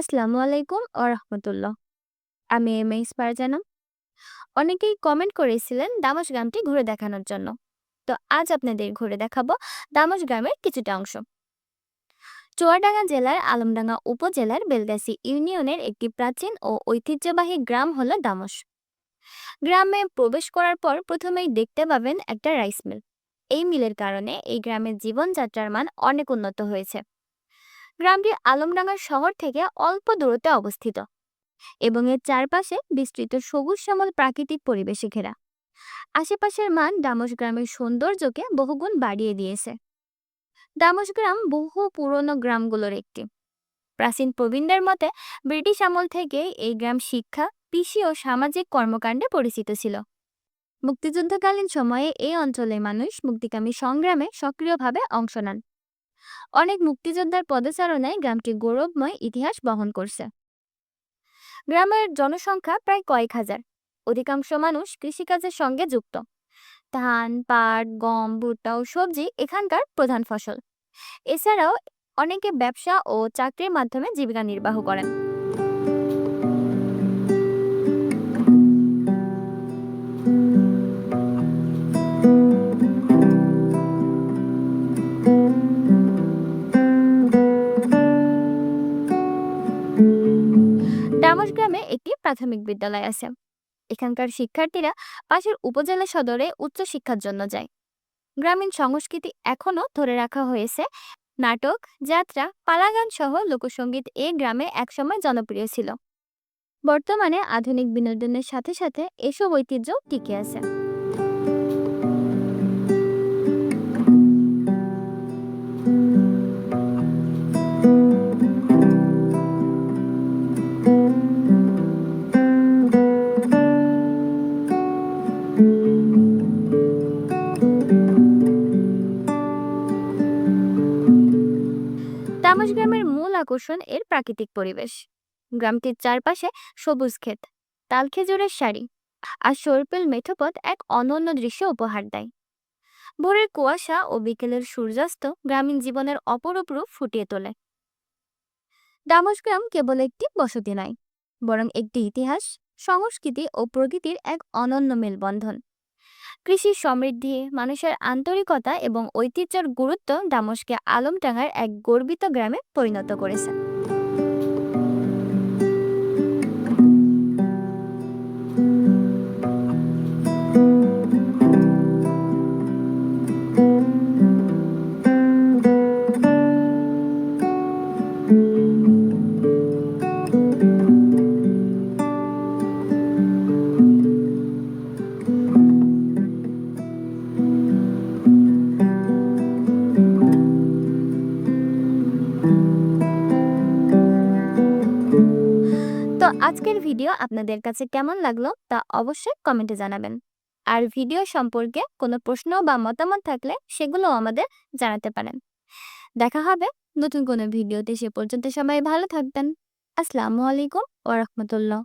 আসসালামু আলাইকুম ও রহমতুল্লাহ। আমি এম এইস ফারজানা। অনেকেই কমেন্ট করেছিলেন দামস গ্রামটি ঘুরে দেখানোর জন্য। তো আজ আপনাদের ঘুরে দেখাবো দামস গ্রামের কিছুটা অংশ। চুয়াডাঙ্গা জেলার আলমডাঙ্গা উপজেলার বেলগাছি ইউনিয়নের একটি প্রাচীন ও ঐতিহ্যবাহী গ্রাম হলো দামস। গ্রামে প্রবেশ করার পর প্রথমেই দেখতে পাবেন একটা রাইস মিল। এই মিলের কারণে এই গ্রামের জীবনযাত্রার মান অনেক উন্নত হয়েছে। গ্রামটি আলমডাঙ্গা শহর থেকে অল্প দূরত্বে অবস্থিত এবং এর চারপাশে বিস্তৃত সবুজ শ্যামল প্রাকৃতিক পরিবেশে ঘেরা। আশেপাশের মান ডামস গ্রামের সৌন্দর্যকে বহুগুণ বাড়িয়ে দিয়েছে। দামস গ্রাম বহু পুরনো গ্রামগুলোর একটি। প্রাচীন প্রবীণদের মতে ব্রিটিশ আমল থেকে এই গ্রাম শিক্ষা, কৃষি ও সামাজিক কর্মকাণ্ডে পরিচিত ছিল। মুক্তিযুদ্ধকালীন সময়ে এই অঞ্চলের মানুষ মুক্তিকামী সংগ্রামে সক্রিয়ভাবে অংশ নেন। অনেক মুক্তিযোদ্ধার পদচারণায় গ্রামটি গৌরবময় ইতিহাস বহন করছে। গ্রামের জনসংখ্যা প্রায় কয়েক হাজার। অধিকাংশ মানুষ কৃষিকাজের সঙ্গে যুক্ত। ধান, পাট, গম, ভুট্টা ও সবজি এখানকার প্রধান ফসল। এছাড়াও অনেকে ব্যবসা ও চাকরির মাধ্যমে জীবিকা নির্বাহ করেন। গ্রামে একটি প্রাথমিক বিদ্যালয় আছে। এখানকার শিক্ষার্থীরা পাশের উপজেলা সদরে উচ্চশিক্ষার জন্য যায়। গ্রামীণ সংস্কৃতি এখনও ধরে রাখা হয়েছে। নাটক, যাত্রা, পালাগান সহ লোকসঙ্গীত এই গ্রামে একসময় জনপ্রিয় ছিল। বর্তমানে আধুনিক বিনোদনের সাথে সাথে এসব ঐতিহ্য টিকে আছে। তামাশ গ্রামের মূল আকর্ষণ এর প্রাকৃতিক পরিবেশ। গ্রামটির চারপাশে সবুজ ক্ষেত তাল খেজুরের সারি আর সর্পেল মেঠোপথ এক অনন্য দৃশ্য উপহার দেয়। ভোরের কুয়াশা ও বিকেলের সূর্যাস্ত গ্রামীণ জীবনের অপরূপ রূপ ফুটিয়ে তোলে। দামস গ্রাম কেবল একটি বসতি নয়, বরং একটি ইতিহাস, সংস্কৃতি ও প্রকৃতির এক অনন্য মেলবন্ধন। কৃষির সমৃদ্ধি মানুষের আন্তরিকতা এবং ঐতিহ্যের গুরুত্ব দামসকে আলমডাঙ্গার এক গর্বিত গ্রামে পরিণত করেছে তো আজকের ভিডিও আপনাদের কাছে কেমন লাগল তা অবশ্যই কমেন্টে জানাবেন। আর ভিডিও সম্পর্কে কোনো প্রশ্ন বা মতামত থাকলে সেগুলো আমাদের জানাতে পারেন। দেখা হবে নতুন কোনো ভিডিওতে, সে পর্যন্ত সবাই ভালো থাকবেন। আসসালামু আলাইকুম ও রাহমাতুল্লাহ।